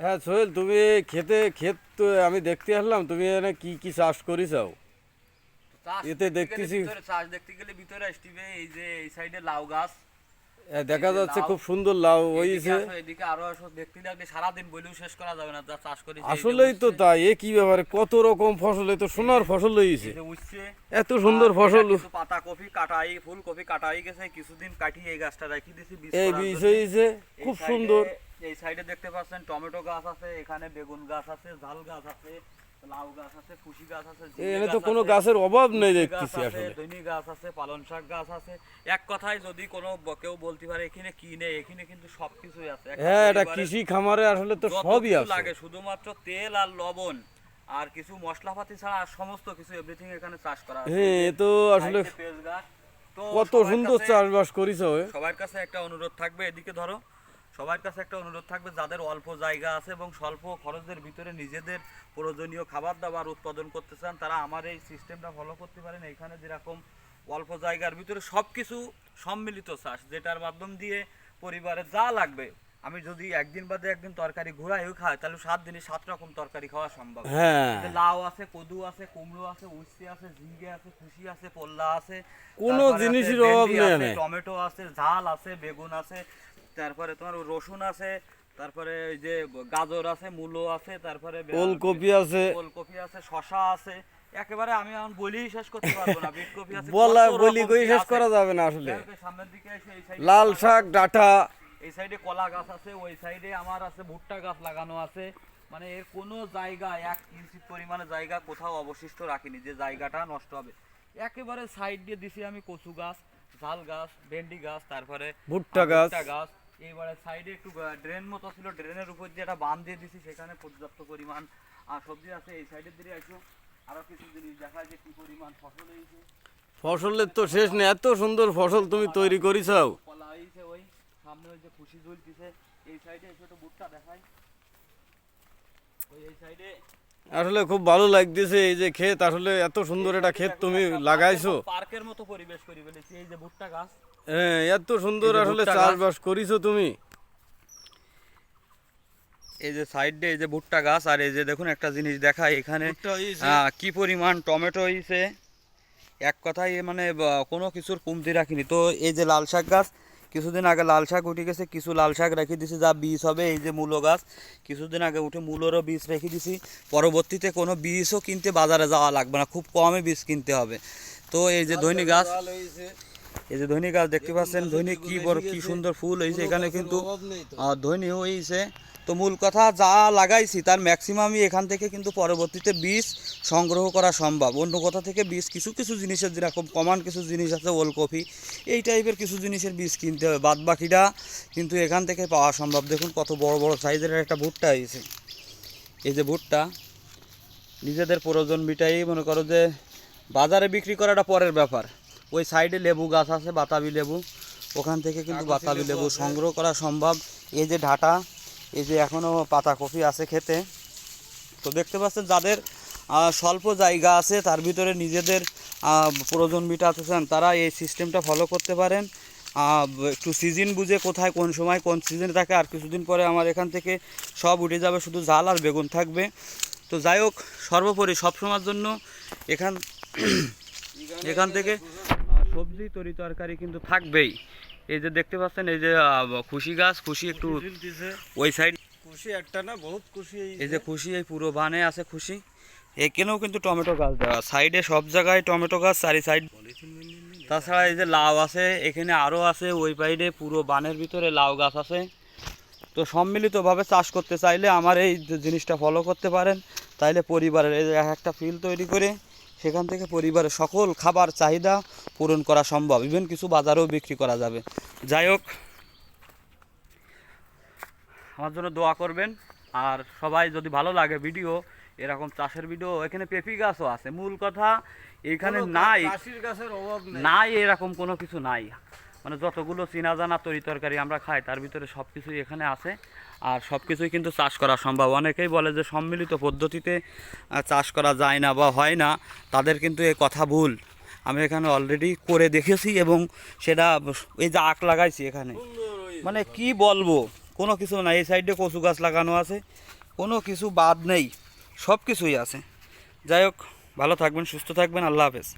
হ্যাঁ সোহেল তুমি খেতে ক্ষেত আমি দেখতে আসলাম তুমি এখানে কি কি চাষ করিসাও চাষ এতে দেখতেছি- চাষ দেখতে গেলে ভিতরে আসতিবে এই যে এই সাইডে লাউ গাছ। দেখা যাচ্ছে খুব সুন্দর লাউ হয়েছে এদিকে আরও দেখতে লাগলে সারাদিন বলেও শেষ করা যাবে না যা চাষ করি আসলেই তো তাই এ কি ব্যাপারে কত রকম ফসল এ তো সোনার ফসল হয়েছে উঠছে। এত সুন্দর ফসল পাতা কপি কাটাই ফুল কপি কাটাই গেছে কিছুদিন কাটি এই গাছটা রাখি দিছি এই বীজ। খুব সুন্দর। এই সাইডে দেখতে পাচ্ছেন টমেটো গাছ আছে এখানে বেগুন গাছ আছে ঝাল গাছ আছে লাউ গাছ আছে ফুসি গাছ আছে এখানে তো কোনো গাছের অভাব নেই দেখতেছি আসলে। দৈনি গাছ আছে পালন শাক গাছ আছে। এক কথায় যদি কোনো কেউ বলতে পারে এখানে কি নেই? এখানে কিন্তু সবকিছুই আছে। হ্যাঁ এটা কৃষি খামারে আসলে তো সবই আছে। লাগে শুধুমাত্র তেল আর লবণ আর কিছু মশলাপাতি ছাড়া আর সমস্ত কিছু এভরিথিং এখানে চাষ করা আছে। হ্যাঁ এ তো আসলে পেঁয়াজ গাছ। তো কত সুন্দর চাষবাস করিস সবার কাছে একটা অনুরোধ থাকবে এদিকে ধরো। সবার কাছে একটা অনুরোধ থাকবে, যাদের অল্প জায়গা আছে এবং স্বল্প খরচের ভিতরে নিজেদের প্রয়োজনীয় খাবার দাবার উৎপাদন করতে চান, তারা আমার এই সিস্টেমটা ফলো করতে পারেন। এখানে যেরকম অল্প জায়গার ভিতরে সব কিছু সম্মিলিত চাষ, যেটার মাধ্যম দিয়ে পরিবারে যা লাগবে আমি যদি একদিন বাদে একদিন তরকারি ঘুরাইও খাই তাহলে সাত দিনে সাত রকম তরকারি খাওয়া সম্ভব। হ্যাঁ। লাউ আছে কদু আছে কুমড়ো আছে উচ্ছে আছে ঝিঙ্গে আছে খুশি আছে পোল্লা আছে কোনো জিনিসের অভাব নেই আছে, টমেটো আছে ঝাল আছে বেগুন আছে তারপরে তোমার রসুন আছে তারপরে ওই যে গাজর আছে মূলো আছে তারপরে ওলকপি আছে ওলকপি আছে। শশা আছে একেবারে আমি এখন বলেই শেষ করতে পারব না। বিট কপি আছে বলা বলি কই শেষ করা যাবে না আসলে। সামনের দিকে এসে এই লাল শাক ডাটা এই সাইডে কলা গাছ আছে ওই সাইডে আমার আছে ভুট্টা গাছ লাগানো আছে। মানে এর কোনো জায়গা এক ইঞ্চি পরিমাণে জায়গা কোথাও অবশিষ্ট রাখিনি যে জায়গাটা নষ্ট হবে। একেবারে সাইড দিয়ে দিছি আমি কচু গাছ ঝাল গাছ ভেন্ডি গাছ তারপরে ভুট্টা গাছ। গাছ। এইবারে সাইডে একটু ড্রেন মতো ছিল ড্রেনের উপর দিয়ে একটা বাঁধ দিয়ে দিছি সেখানে পর্যাপ্ত পরিমাণ আর সবজি আছে। এই সাইডের দিকে আসো আরও কিছু জিনিস দেখা যায় কি পরিমাণ ফসল হয়েছে। ফসলের তো শেষ নেই এত সুন্দর ফসল তুমি তৈরি করিসাও কলা হয়েছে ওই। সামনে ওই যে খুশি ঝুলতিছে এই সাইডে ছোট ভুট্টা দেখাই। ওই এই সাইডে আসলে খুব ভালো লাগতেছে এই যে ক্ষেত আসলে এত সুন্দর একটা ক্ষেত তুমি লাগাইছো। পার্কের মতো পরিবেশ করে ফেলেছি এই যে ভুট্টা গাছ। হ্যাঁ এত সুন্দর আসলে চাষবাস করিছো তুমি। এই যে সাইডে এই যে ভুট্টা গাছ আর এই যে দেখুন একটা জিনিস দেখায় এখানে। কি পরিমাণ টমেটো হয়েছে এক কথায় মানে কোনো কিছুর কমতি রাখিনি। তো এই যে লাল শাক গাছ কিছুদিন আগে লাল শাক উঠে গেছে, কিছু লাল শাক রেখে দিছি, যা বীজ হবে, এই যে মূলো গাছ। কিছুদিন আগে উঠে মূলোরও বীজ রেখে দিছি। পরবর্তীতে কোনো বীজও কিনতে বাজারে যাওয়া লাগবে না, খুব কমে বীজ কিনতে হবে। তো এই যে ধনী গাছ, এই যে ধনী গাছ দেখতে পাচ্ছেন, ধনী কি বড়, কি সুন্দর ফুল হয়েছে, এখানে কিন্তু ধনী হয়েছে। তো মূল কথা যা লাগাইছি তার ম্যাক্সিমামই এখান থেকে কিন্তু পরবর্তীতে বীজ সংগ্রহ করা সম্ভব। অন্য কোথা থেকে বীজ কিছু কিছু জিনিসের যেরকম কমান কিছু জিনিস আছে ওলকপি এই টাইপের কিছু জিনিসের বীজ কিনতে হবে। বাদ বাকিটা কিন্তু এখান থেকে পাওয়া সম্ভব। দেখুন কত বড় বড় সাইজের একটা ভুট্টা হয়েছে। এই যে ভুট্টা নিজেদের প্রয়োজন মিটাই মনে করো যে বাজারে বিক্রি করাটা পরের ব্যাপার। ওই সাইডে লেবু গাছ আছে বাতাবি লেবু। ওখান থেকে কিন্তু বাতাবি লেবু সংগ্রহ করা সম্ভব। এই যে ঢাটা এই যে এখনও পাতাকপি আছে খেতে। তো দেখতে পাচ্ছেন যাদের স্বল্প জায়গা আছে, তার ভিতরে নিজেদের প্রয়োজন মিটাতে চান, তারা এই সিস্টেমটা ফলো করতে পারেন। একটু সিজন বুঝে কোথায়, কোন সময়, কোন সিজনে থাকে, আর কিছুদিন পরে আমার এখান থেকে সব উঠে যাবে, শুধু জাল আর বেগুন থাকবে। তো যাই হোক, সর্বোপরি সবসময়ের জন্য এখান এখান থেকে সবজি, তরি তরকারি কিন্তু থাকবেই। এই যে দেখতে পাচ্ছেন এই যে খুশি গাছ খুশি একটু ওই সাইড। খুশি একটা না বহুত খুশি এই যে খুশি এই পুরো বানে আছে খুশি। এখানেও কিন্তু টমেটো গাছ দেওয়া সাইডে সব জায়গায় টমেটো গাছ চারি সাইড। তাছাড়া এই যে লাউ আছে এখানে আরও আছে ওই সাইডে পুরো বানের ভিতরে লাউ গাছ আছে। তো সম্মিলিতভাবে চাষ করতে চাইলে আমার এই জিনিসটা ফলো করতে পারেন। তাইলে পরিবারের এই একটা ফিল তৈরি করে সেখান থেকে পরিবারের সকল খাবার চাহিদা পূরণ করা সম্ভব। ইভেন কিছু বাজারেও বিক্রি করা যাবে। যাই হোক আমার জন্য দোয়া করবেন। আর সবাই যদি ভালো লাগে ভিডিও এরকম চাষের ভিডিও এখানে পেপি গাছও আছে। মূল কথা এখানে নাই। কাশির গাছের অভাব নাই এরকম কোনো কিছু নাই। মানে যতগুলো চিনা জানা তরি তরকারি আমরা খাই, তার ভিতরে সব কিছুই এখানে আছে। আর সব কিছুই কিন্তু চাষ করা সম্ভব। অনেকেই বলে যে সম্মিলিত পদ্ধতিতে চাষ করা যায় না বা হয় না, তাদের কিন্তু এ কথা ভুল। আমি এখানে অলরেডি করে দেখেছি এবং সেটা এই যে আখ লাগাইছি এখানে মানে কি বলব? কোনো কিছু না, এই সাইডে কচু গাছ লাগানো আছে, কোনো কিছু বাদ নেই সব কিছুই আছে। যাই হোক, ভালো থাকবেন, সুস্থ থাকবেন, আল্লাহ হাফেজ।